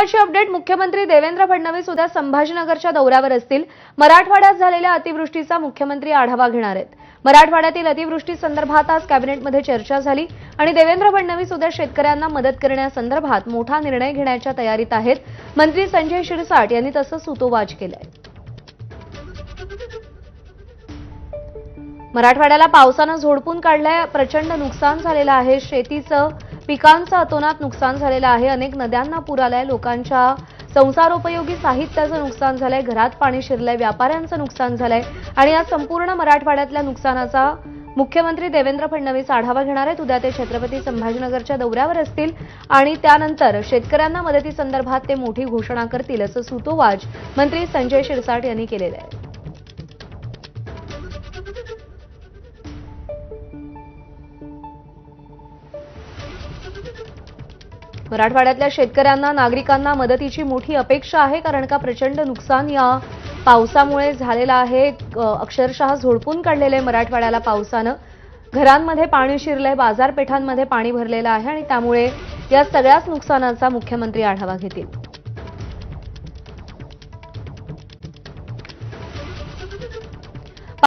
महत्वाची अपडेट मुख्यमंत्री देवेंद्र फडणवीस उद्या संभाजीनगरच्या दौऱ्यावर असतील. मराठवाड्यात झालेल्या अतिवृष्टीचा मुख्यमंत्री आढावा घेणार आहेत. मराठवाड्यातील अतिवृष्टी संदर्भात आज कॅबिनेटमध्ये चर्चा झाली आणि देवेंद्र फडणवीस उद्या शेतकऱ्यांना मदत करण्यासंदर्भात मोठा निर्णय घेण्याच्या तयारीत आहेत. मंत्री संजय शिरसाट यांनी तसं सुतोवाच केलंय. मराठवाड्याला पावसानं झोडपून काढलंय. प्रचंड नुकसान झालेलं आहे. शेतीचं पिकांचं अतोनात नुकसान झालेलं आहे. अनेक नद्यांना पूर आलाय लोकांच्या संसारोपयोगी साहित्याचं नुकसान झालंय. घरात पाणी शिरलंय. व्यापाऱ्यांचं नुकसान झालंय. आणि या संपूर्ण मराठवाड्यातल्या नुकसानाचा मुख्यमंत्री देवेंद्र फडणवीस आढावा घेणार आहेत. उद्या ते छत्रपती संभाजीनगरच्या दौऱ्यावर असतील. आणि त्यानंतर शेतकऱ्यांना मदतीसंदर्भात ते मोठी घोषणा करतील असं सूतोवाच मंत्री संजय शिरसाट यांनी केलेलं आहे. मराठवाड्यातल्या शेतकऱ्यांना नागरिकांना मदतीची मोठी अपेक्षा आहे कारण का प्रचंड नुकसान या पावसामुळे झालेलं आहे. अक्षरशः झोडपून काढलेलं आहे मराठवाड्याला पावसानं. घरांमध्ये पाणी शिरलंय बाजारपेठांमध्ये पाणी भरलेलं आहे आणि त्यामुळे या सगळ्याच नुकसानाचा मुख्यमंत्री आढावा घेतील.